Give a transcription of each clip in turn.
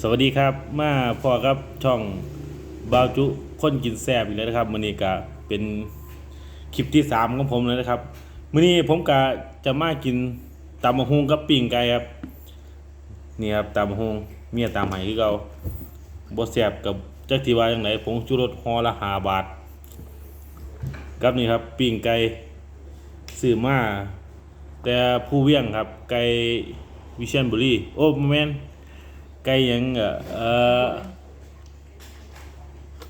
สวัสดีครับมาพอครับช่องบาวจุคนกินแซ่บอีกแล้วนะครับมื้อนี้ก็เป็นคลิปที่สามของผมแล้วนะครับมื้อนี้ผมก็จะมากินตำมะฮุงกับปิ่งไก่ครับนี่ครับตำมะฮุงเมียตามให้คือเก่าบ่แซ่บกับจักที่ว่างไดผงชูรสหอละ5บาทกับนี่ครับปิ่งไก่ซื้อมาแต่ผู้เวียงครับไก่วิเชียรบุรีโอ้แม่น ไก่ยังเอ่อเออ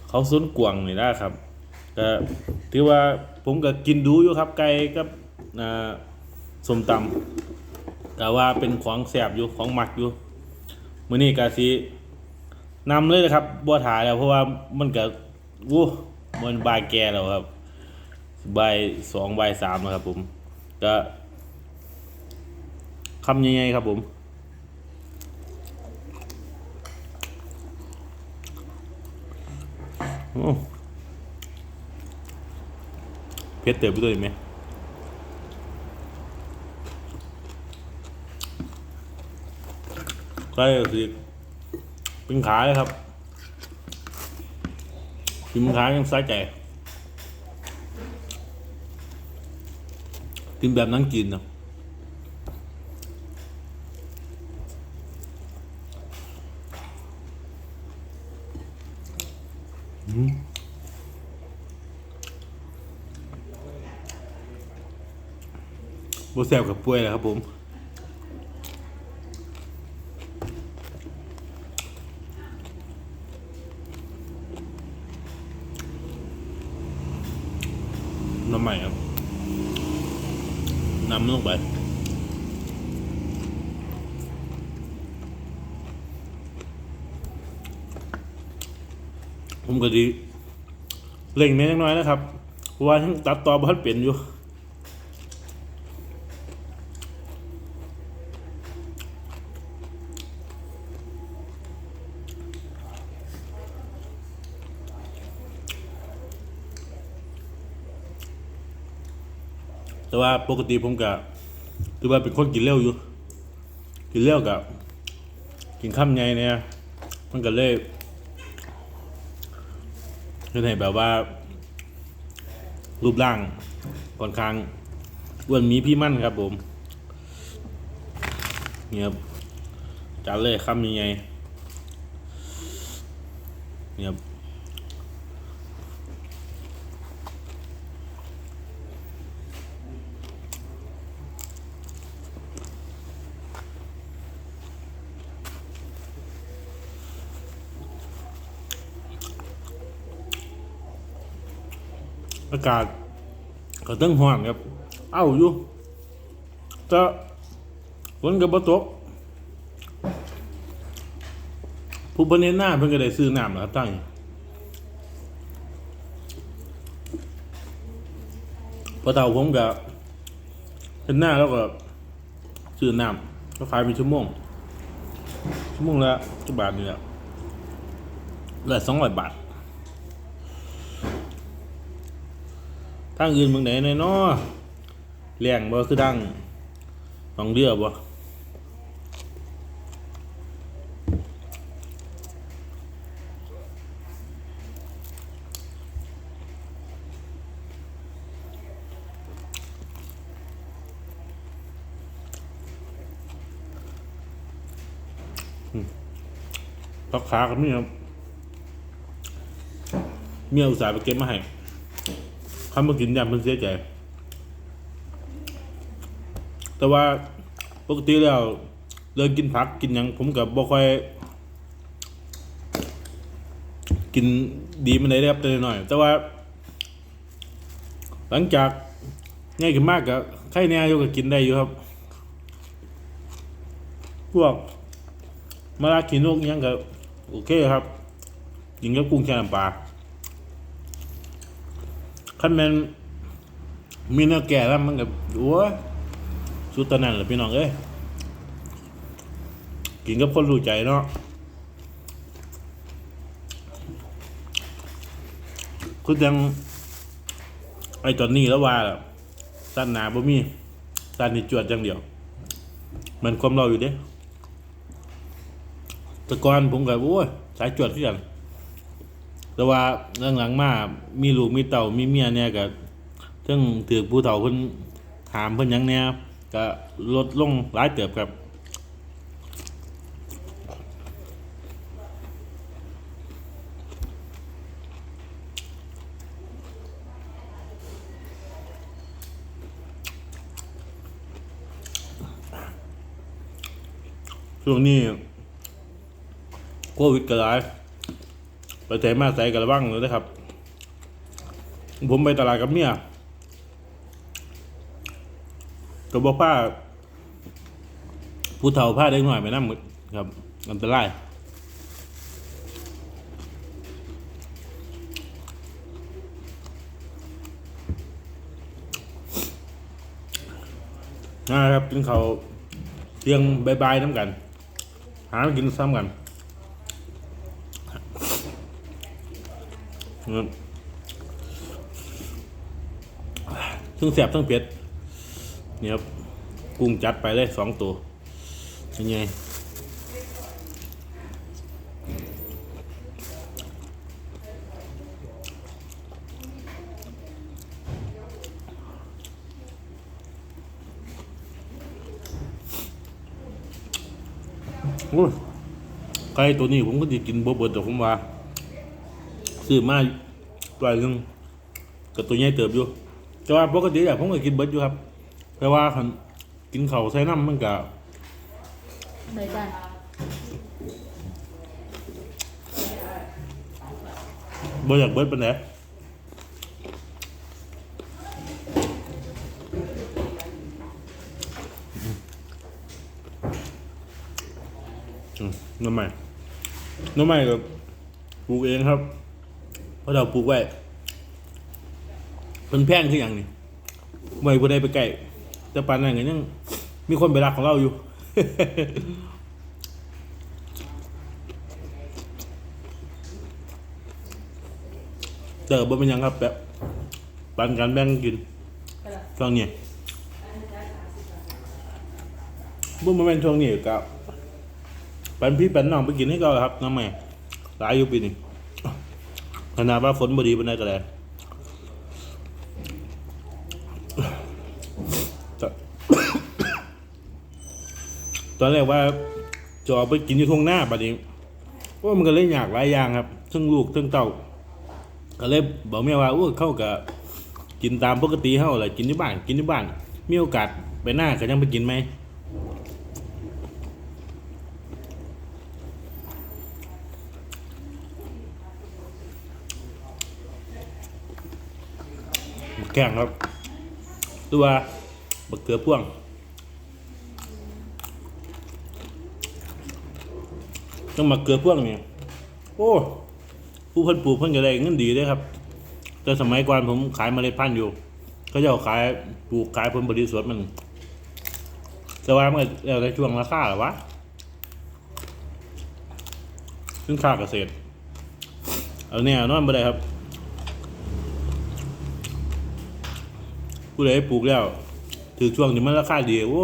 เขาซุนกวางนี่นะครับก็ถือว่าผมก็กินดูอยู่ครับไก่กับอ่าส้มตำก็ว่าเป็นของแสบอยู่ของหมักอยู่มื้อนี้ก็สินำเลยนะครับบ่ถ่ายแล้วเพราะว่ามันก็วู้มันบายแก่แล้วครับบายสองบายสามแล้วครับผมก็คำยังไงครับผม โอ้ เพชรเติบไปด้วยไหมใกล้สิเป็นขาเลยครับกินขายังสายใจกินแบบนั้นกินนะ บแซบกับป่วยเลยครับผมน้ำใหม่ครับน้ำลงไปผมก็ดีเล่งเน้นน้อยนะครับเพราะว่าทั้งตัดต่อบ้านเปลี่ยนอยู่ แต่ว่าปกติผมก็ถือว่าเป็นคนกินเร็วอยู่ กินเร็วกับ กินข้ามไงเนี่ยมันก็เลยเป็นให้แบบว่า รูปร่างค่อนข้างอ้วนมีพี่มั่นครับผมเนี่ยครับจาเลยข้ามยังไงเนี่ย อากาศก็ตั้งหอนครับเอ้าอยู่แต่ฝนก็บ่ตกผู้บริเนหน้าเพิ่นก็ได้ซื้อน้ำนะครับตั้งพอเต่าผมก็เห็นหน้าแล้วก็ซื้อน้ำก็ขายเป็นชั่วโมง ชั่วโมงละกี่บาทนี่แหละละสองร้อยบาท ทางอื่นเมืองไหนในน้อแรงบ่คือดังหนองเดือบ่พักขากันนี่ครับเมียอุตส่าห์ไปเก็บมาให้ คันมากินยำมันเสียใจแต่ว่าปกติแล้วเลิกกินผักกินหยังผมกับบ่ค่อย กินดีมันได้ครับแต่หน้อย แต่ว่า หลังจากง่ายขึ้นมากกับไข่แน่อยู่ก็กินได้อยู่ครับ พวกมาลากินนกอิหยังก็โอเคครับกินกับกุ้งแช่น้ำปลา ขั้นแมนมีเนื้อแก่แล้วมันกับโอ้สุดตะนันแหละพี่น้องเอ้ยกินกับคนรู้ใจเนาะคือยังไอ้ตอนนี้แล้วว่าล่ะสั้นหนาบ่มีสั้นนี่จวดอย่างเดียว มันความเราอยู่เด้แตะกอนผมกับโอ้ยสายจวดที่กัน แต่ว่าหลังๆมามีลูกมีเต่ามีเมียเนี่ยก็เรื่องถือผู้เฒ่าเพิ่นถามเพิ่นหยังเนี่ยก็ลดลงหลายเติบครับช่วงนี้โควิดก็ระไร ไปแถมาใส่กระวังเลยนะครับ ผมไปตลาดกับเมียก็บอกผ้าผู้เฒ่าผ้าได้หน่อยไปนั่หมดครับอันตรายนะครับกินเขาเที่ยงบายๆน้ำกัน หากินซ้ำกันครับ ทั้งแสบทั้งเผ็ดเนี่ครับกุ้งจัดไปเลยสองตัวยังไงโอ้ยไก่ตัวนี้ผมก็จะกินบ่เบิดแต่ผมว่า ซื้อมาตัวหนึงกับตัวใหญ่เติบอยู่แต่ว่าปกติอะผมก็กินเบิดอยู่ครับ แต่ว่าคันกินเข้าใส่น้ำมันก็ใบบ้านบ่อยากเบิดปานใดอืมน้ำใหม่น้ำใหม่ก็ปลูกเองครับ พราะเราปลูกไว้เป็นแพงคืออย่างนี้ไม่บ่ได้ไปไกลแต่ปานนั้นก็ยังมีคนไปรักของเราอยู่ เติบบ่เป็นยังครับแบบปันกันแบ่งกินช่วงนี้บ่มาเป็นช่วงนี้กับปันพี่ปันน้องไปกินให้ก็ครับน้องแม่หลายอยู่ปีนี้ ขนาดว่าฝนบดีปานใดก็ได้ตอนตอนแรกว่าจะเอาไปกินอยู่ทุ่งหน้าบัดนี้ว่ามันก็เลยอยากหลายอย่างครับทั้งลูกทั้งเต้าก็เลยบอกแม่ว่าอ้เข้ากับกินตามปกติเฮาแหละกินที่บ้านกินที่บ้านมีโอกาสไปหน้าก็ยังไปกินไหม แข้งครับตัวบักเขือพ่วงต้องมาเกลือพ่วงเนี่ยโอ้ผู้เพิ่นปลูกเพิ่นก็ได้เงินดีเด้ครับ แต่สมัยก่อนผมขายเมล็ดพันธุ์อยู่เขาจะขายปลูกขายผลผลิตสวนมันแต่ว่ามันแล้วแต่ช่วงราคาหรอวะซึ่งค่าเกษตรเอาเนี่ยนอนบ่ได้ครับ ผู้ใดปลูกแล้ว ถือช่วงนี้มันราคาดีโอ้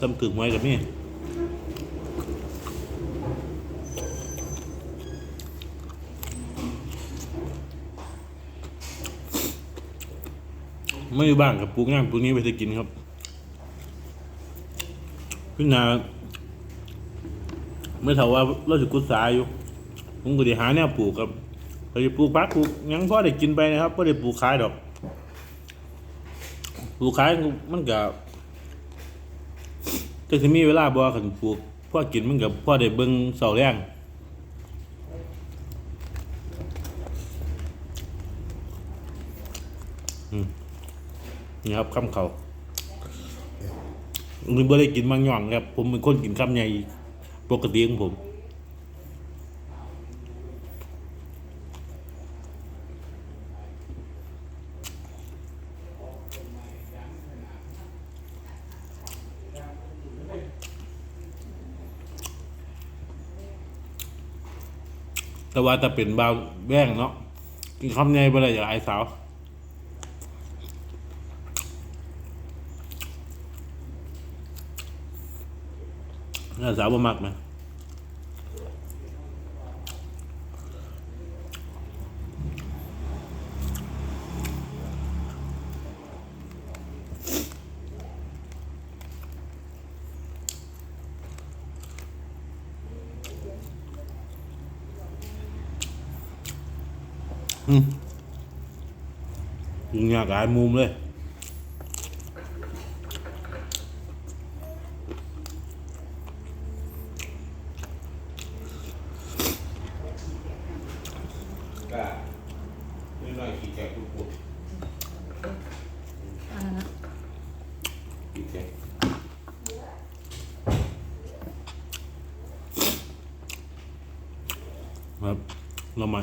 จำถึงไว้กับนี่ไม่อยู่บ้านกับปลูกย่างปลูกนี้ไปจะกินครับพี่นาไม่เท่าว่าเราจะกุศาอยู่ผมก็ได้หาแนวปลูกครับเราจะปลูกพักปลูกยังพอได้กินไปนะครับพอได้ปลูกขายดอก ลูกขายมันกับจะจะมีเวลาบ่ขันปลูกพ่อกินมันกับพ่อได้เบิ่งเสาแรงนี่ครับคำเขาลุงบ่ได้กินมังย่องครับ ผมเป็นคนกินคำใหญ่ปกติของผม แต่ว่าจะเป็นบาวแว่งเนาะกินข้าวในบ่ได้อย่างไอ้สาวไอ้สาวบ่มักไหม ยิงยากหลายมุมเลย ก็นิดหน่อยขี้แกะปุ๊บปุ๊บ อ่านะ ขี้แกะครับเรามา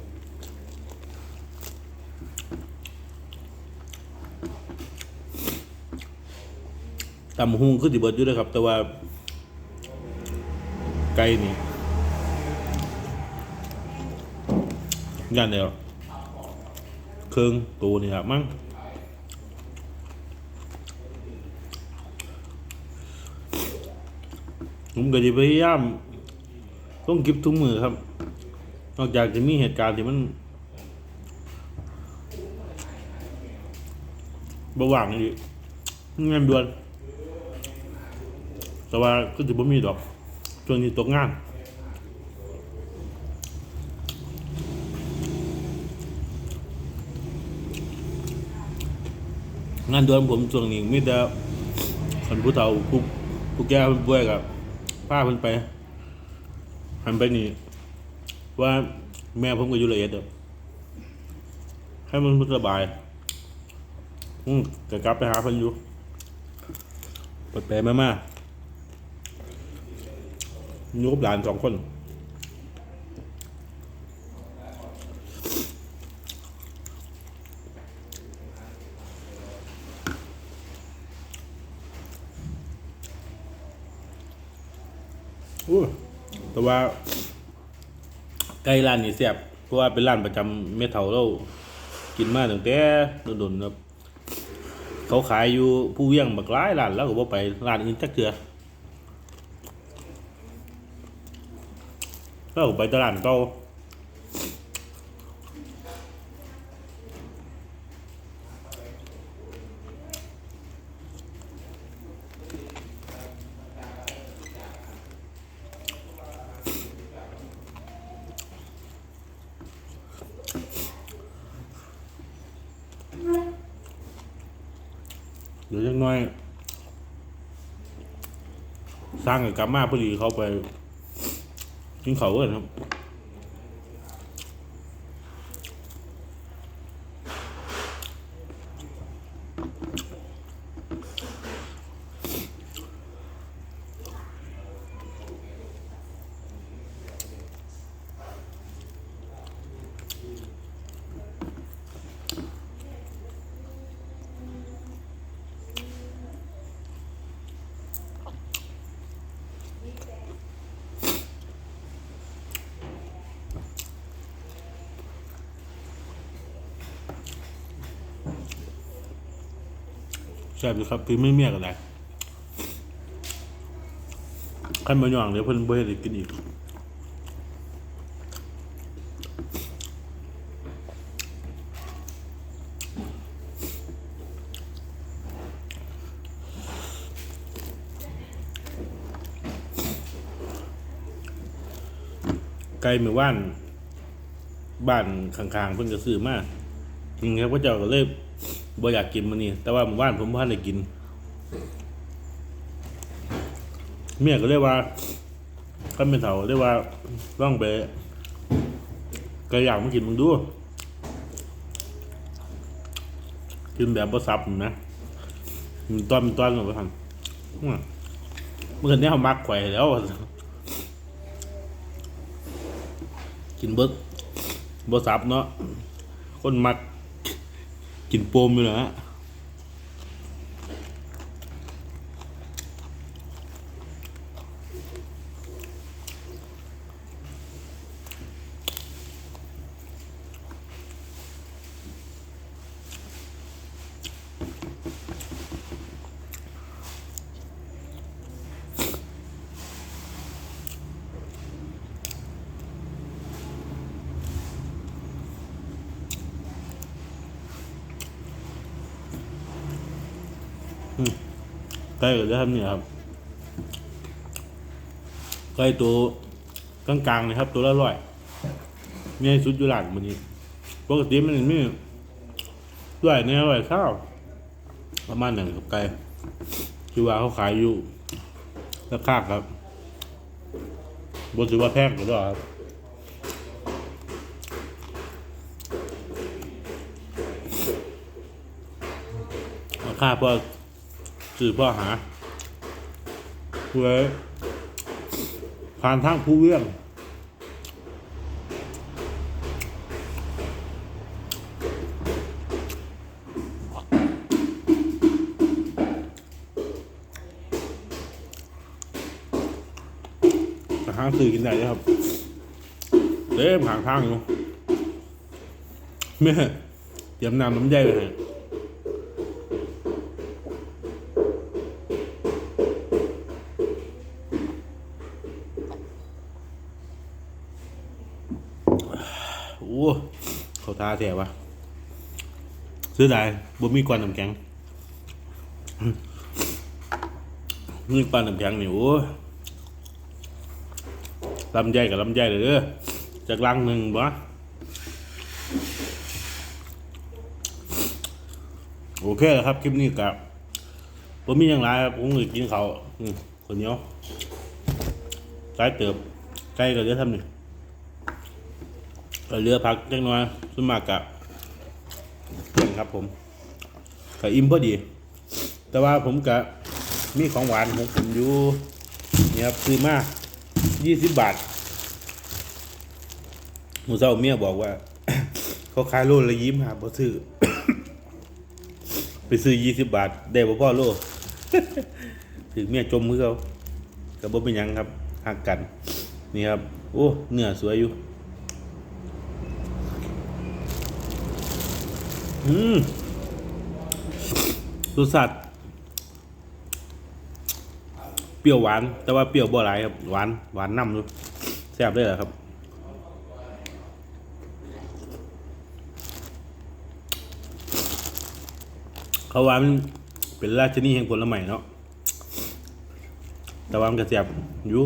ตำหุงคือสิเบิดอยู่เด้อครับ แต่ว่า ไก่นี่ยันเดียวเครื่องตัวนี่ครับมั้งผมก็จะพยายามต้องก็บทุกมือครับ นอกจากจะมีเหตุการณ์ที่มันบหว่างนี่งานด่วน แต่ว่าก็จะบ่มีดอกช่วงนี้ตกงานงานด่วนผมช่วงนี้มีแต่คนผู้เฒ่าผู้ผู้แก่ผู้ป่วยกับพาเพิ่นไปหันไปนี่ว่าแม่ผมก็อยู่ละเอียดเด้อให้มันสบายอืมก็กลับไปหาเพิ่นอยู่ไปไปมามา อยู่กับหลานสองคนอู้แต่ว่าไก่ร้านนี้แซ่บเพราะว่าเป็นร้านประจำเมทัลเรากินมาตั้งแต่โดนๆครับเขาขายอยู่ผู้เวียงบักหลายร้านแล้วก็บ่ไปร้านอื่นจักเทื่อ เราไปตลาดเก่าเดี๋ยวจังน้อย สร้างกับกลับมาพอดีเขาไป กินเขาวเอิ้นครับ แซ่บอยู่ครับพี่ไม่เมียกันได้ขั้นมาหย่องเดี๋ยวเพิ่นบ่ให้ได้กินอีกไกลมือว่าน บ้านข้างๆเพิ่นก็ซื้อมาจริงครับพระเจ้าก็เลย บ่อยากกินมันนี่แต่ว่าหมู่บ้านผมบ่ทันได้กิน เมียก็เลยว่าก็เป็นเฒ่าเลยกว่าลองไปก็อยากมากินมึงดูกินแบบบ่ซับนะมันตอนมันตอนหรอกว่าซั่นเมื่อนี้เขามักไข่แล้ว กินเบิดบ่ซับเนาะคนมัก กินโปมอยู่นะฮะ ไก่ก็จะทำเนี่ยครับไก่ตัวกลางๆนะครับ ตัวละร้อยเนี่ยสุดอยุหลานมันนี้ปกติมันไม่ร้อยเนี่ยร้อยข้าวประมาณหนึ่งกับไก่คือว่าเขาขายอยู่ราคาครับบนถือว่าแพงก็ได้ครับราคาเพื่อ สื่อเพื่อหาเพื่อผ่านทางผู้เรื่องหาสื่อกินได้เลยครับเต็มหางทางอยู่แม่เตรียมน้ำน้ำใจเลยฮะ โอ้เขาทา แถวะซื้อได้บ่มีกวนน้ำแข็งมีกวนน้ำแข็งนี่โอ้ลำใหญ่กับลำใหญ่เลยเด้อจากลังหนึ่งบ่โอเคแล้วครับ คลิปนี้กับผมมีอย่างไรผมเลยกินเขาคนเหนียวสายเติบใกล้ก็จะทำหนึ่ง ก็เรือพักจังน้อยขึ้นมากกับเพื่อนครับผมก็อิ่มพอดี แต่ว่าผมก็มีของหวานของผมอยู่นี่ครับซื้อมา20บาทหมูเจ้าเมียบอกว่า เขาขายโลละยิ้มหาบ่ซื้อไปซื้อ20บาท ได้บ่พ่อโลถึงเมียจมมือเขาก็บ่เป็นยังครับหักกัน นี่ครับ โอ้เนื้อสวยอยู่ อืมรสชาติเปรี้ยวหวาน แต่ว่าเปรี้ยวบ่หลายครับ หวาน หวานน้ำอยู่แซ่บเลยเหรอครับ เขาว่ามันเป็นราชนีแห่งผลไม้เนาะ แต่ว่ามันก็แซ่บอยู่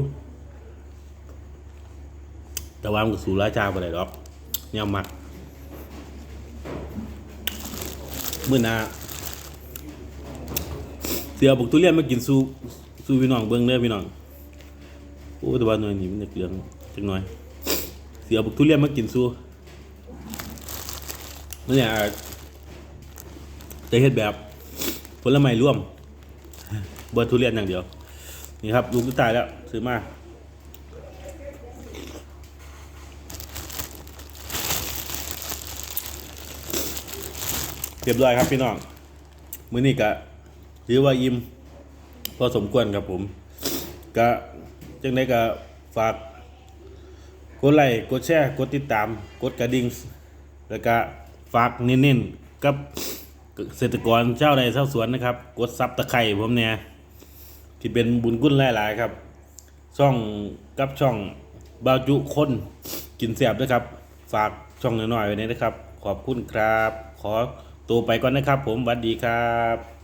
แต่ว่ามันก็สู่ราชาไปได้ดอกเนี่ยมัก มื่อหนาเสียบุกทุเรียนมากินสู้สู้พี่น้องเบิ้งเด้อพี่น้องโอ้แต่ว่าหน่อยนี่มันเกลืองจังหน่อย เสียบุกทุเรียนมากินสู้มันเนี่ยจะเฮ็ดแบบผลไม้ร่วมเบอร์ทุเรียนอย่างเดียว นี่ครับลูกตายแล้วซื้อมา เรียบร้อยครับพี่น้องมื้อนี้ก็ถือว่าอิ่มพอสมควรครับผมก็จังไดก็ฝากกดไลค์กดแชร์กดติดตาม กดกระดิ่งแล้วก็ฝากเน้นๆกับเกษตรกรเจ้าใดเจ้าสวนนะครับ กดซับตะไคร่ผมเนี่ยที่เป็นบุญกุนหลายๆครับ ช่องกับช่องบาจุคนกินแสบด้วยครับ ฝากช่องน้อยๆไว้ด้วยนะครับ ขอบคุณครับ ขอ ตัวไปก่อนนะครับ ผมสวัสดีครับ